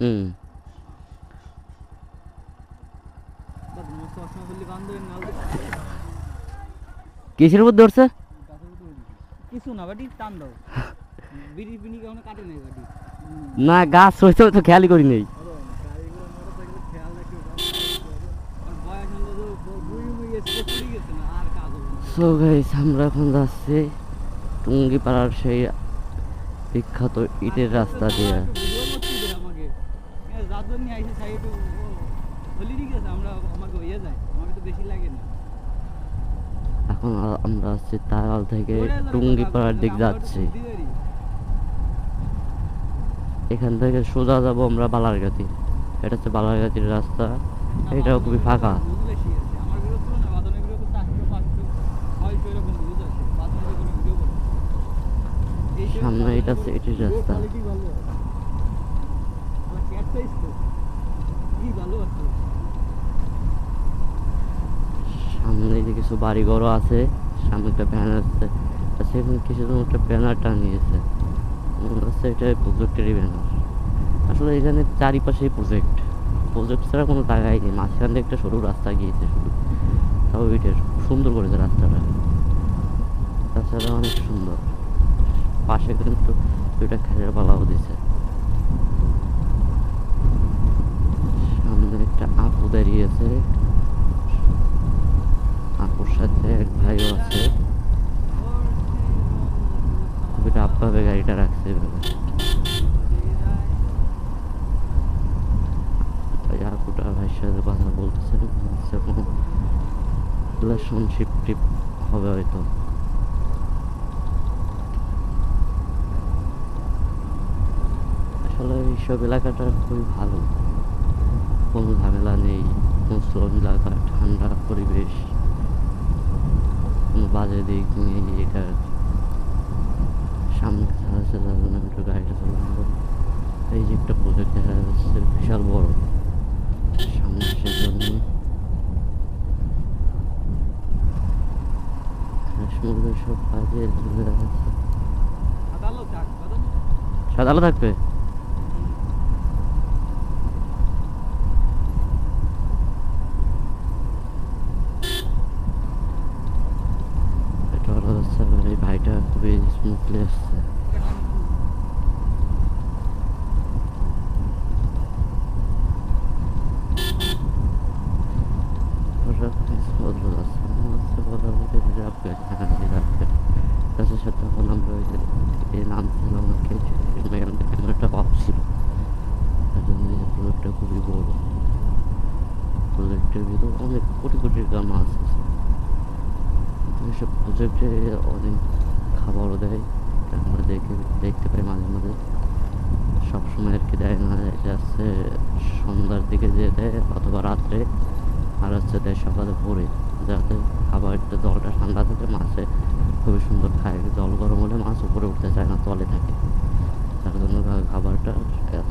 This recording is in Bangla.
হুম বান্ধবেন না কিসের উপর ধরছে। কিছু না বাটি টান দাও বিড়ি কখনো কাটে নাই বাটি না গাছ হইতে তো খেয়ালই করি নেই। সো গাইস আমরা এখন যাচ্ছি টুঙ্গি পাড়ার সেই বিখ্যাত ইটের রাস্তা দিয়ে। এখন আমরা আসছি তারাল থেকে টুঙ্গি পাড়ার দিক যাচ্ছি। এখান থেকে সোজা যাব আমরা বালারগাতি। এটা হচ্ছে বালারগাতির রাস্তা। এটাও খুবই ফাঁকা বুঝ বেশি আছে। আমার ভিডিও তুলনায় বাদনের ভিডিও তো 400, 500, 600 এরকম views আছে। বাদনের কোনো ভিডিও করে। এই যে সামনে এটা হচ্ছে বাদনের এটির video রাস্তা। quality ভালো। আমার cat size তো। কি ভালো রাস্তা। সামনে যে কিছু বাড়ি ঘরও আছে, সামনে একটা ব্যানার আছে সেখানে কিছু জন একটা ব্যানার টানিয়েছে মনে হচ্ছে এটা প্রজেক্টেরই ব্যানার আসলে এখানে চারিপাশেই প্রজেক্ট প্রজেক্ট ছাড়া কোনো জায়গায় নেই। মাঝখান দিয়ে একটা সরু রাস্তা গিয়েছে শুধু। তাও এটা সুন্দর করেছে রাস্তাটা। তাছাড়া অনেক সুন্দর। পাশে কিন্তু দুইটা খেলার পালাও দিছে। সামনে একটা আপু দাঁড়িয়েছে আপুর সাথে এক ভাইও আছে। খুবই রাফভাবে গাড়িটা রাখছে এভাবে। আপুটা ভাইয়ের সাথে কথা বলতেছে টিপ হবে হয়তো আসলে এইসব এলাকাটা খুবই ভালো। কোনো ঝামেলা নেই মুসলিম এলাকা, ঠান্ডা পরিবেশ। কোনো বাজে দিক নেই, এটা সামনে চালাচ্ছে যার জন্য একটু গাড়িটা চালানো এই যে একটা প্রজেক্ট দেখা যাচ্ছে, বিশাল বড়। সামনে আসার জন্য। হাঁস মুরগি সব কাজে সাদা থাকবে এটা হলো হচ্ছে আমার এই ভাইটা খুবই স্মুথলি আসছে ওরা খুবই smooth যাচ্ছে। মনে হচ্ছে মোটামুটি reserve গাড়ি, হ্যাঁ, reserve গাড়ি। তাদের সাথে এখন আমরা ওই যে নামছিলাম আমাকে ক্যামেরাটা অফ ছিল তার জন্য এই যে প্রজেক্টটা খুবই বড় প্রজেক্টের ভিতর অনেক কোটি কোটি গ্রাম আছে এসব প্রজেক্টে অনেক খাবারও দেয় আমরা দেখে, দেখতে পাই মাঝে মাঝে। সবসময় আর কি দেয় না, এটা সন্ধ্যার দিকে যে দেয় অথবা রাত্রে, আর হচ্ছে দেয় সকালে ভোরে, যাতে খাবারটা জলটা ঠান্ডা থাকে, মাছে খুবই সুন্দর খায়। জল গরম হলে মাছ উপরে উঠতে চায় না, তলে থাকে। তার জন্য খাবারটা এত